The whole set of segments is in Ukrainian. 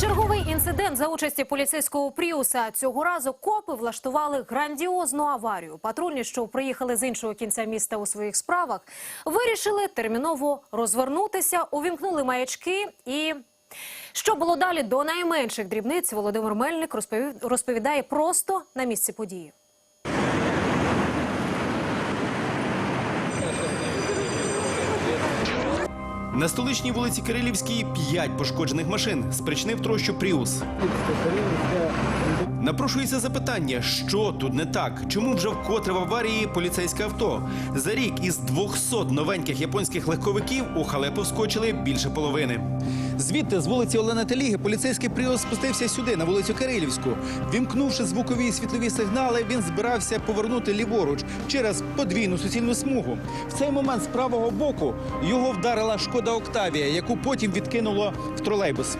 Черговий інцидент за участі поліцейського пріуса. Цього разу копи влаштували грандіозну аварію. Патрульні, що приїхали з іншого кінця міста у своїх справах, вирішили терміново розвернутися, увімкнули маячки і. Що було далі до найменших дрібниць, Володимир Мельник розповів- розповідає просто на місці події. На столичній вулиці Кирилівській п'ять пошкоджених машин спричинив трощу Пріус. Напрошується запитання, що тут не так? Чому вже вкотре в аварії поліцейське авто? За рік із 200 новеньких японських легковиків у халепу вскочили більше половини. Звідти з вулиці Олени Теліги поліцейський Пріус спустився сюди, на вулицю Кирилівську. Вімкнувши звукові і світлові сигнали, він збирався повернути ліворуч через подвійну суцільну смугу. В цей момент з правого боку його вдарила шкода Октавія, яку потім відкинуло в тролейбус.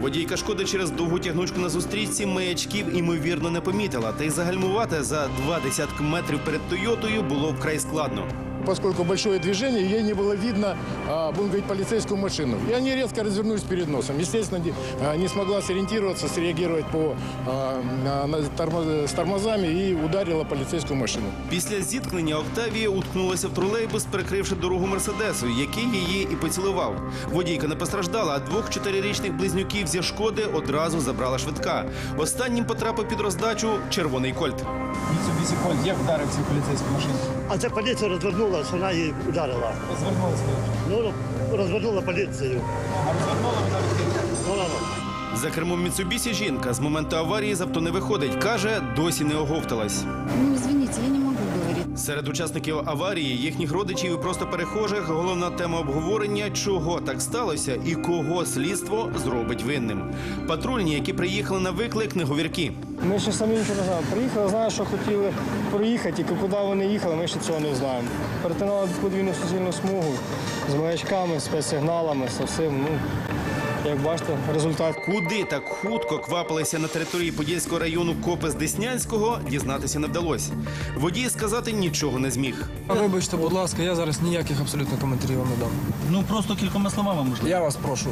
Водійка шкоди через довгу тягнучку на зустрічці маячків імовірно не помітила, та й загальмувати за два десятки метрів перед Тойотою було вкрай складно. Поскольку большое движение, ей не было видно, будем говорить, полицейскую машину. И они резко развернулись перед носом. Естественно, не, смогла сориентироваться, среагировать по, с тормозами и ударила полицейскую машину. Після зіткнення Октавія уткнулася в тролейбус, перекривши дорогу Мерседесу, який її і поцілував. Водійка не постраждала, а двох чотирирічних близнюків зі шкоди одразу забрала швидка. Останнім потрапив під роздачу червоний кольт. Mitsubishi Colt як вдарив цю поліцейську машину? А ця поліція розвернулася, вона її ударила. Розвернулася. Ну, розвернула поліцію. А розвернула вона. Ну, ну, ну. За кермом Міцубісі жінка з моменту аварії з авто не виходить. Каже, досі не оговталась. Ну, Серед учасників аварії, їхніх родичів і просто перехожих головна тема обговорення, чого так сталося і кого слідство зробить винним. Патрульні, які приїхали на виклик, не говірки. Ми ще самі нічого не знаємо. Приїхали, знаємо, що хотіли проїхати, і куди вони їхали, ми ще цього не знаємо. Перетинали подвійну суцільну смугу з маячками, спецсигналами, з всім. Ну, як бачите, результат. Куди так хутко квапилися на території Подільського району копи з Деснянського, дізнатися не вдалося. Водій сказати нічого не зміг. Вибачте, будь ласка, я зараз ніяких абсолютно коментарів вам не дам. Ну просто кількома словами можливо. Я вас прошу.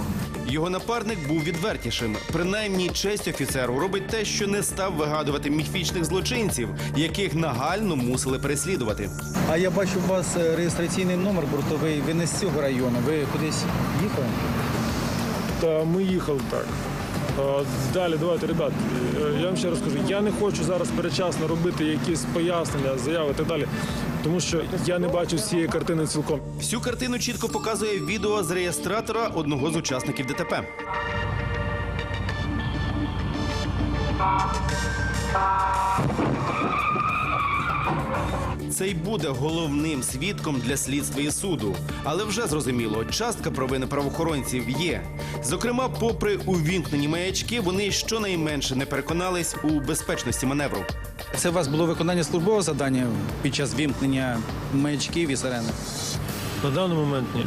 Його напарник був відвертішим. Принаймні, честь офіцеру робить те, що не став вигадувати міфічних злочинців, яких нагально мусили переслідувати. А я бачу у вас е, реєстраційний номер бортовий. Ви не з цього району. Ви кудись їхали? Та ми їхали так. Далі, давайте, ребят, е, я вам ще раз кажу, я не хочу зараз перечасно робити якісь пояснення, заяви і так далі, тому що я не бачу всієї картини цілком. Всю картину чітко показує відео з реєстратора одного з учасників ДТП. Це й буде головним свідком для слідства і суду. Але вже зрозуміло, частка провини правоохоронців є. Зокрема, попри увімкнені маячки, вони щонайменше не переконались у безпечності маневру. Це у вас було виконання службового завдання під час вімкнення маячків і сирени? На даний момент ні.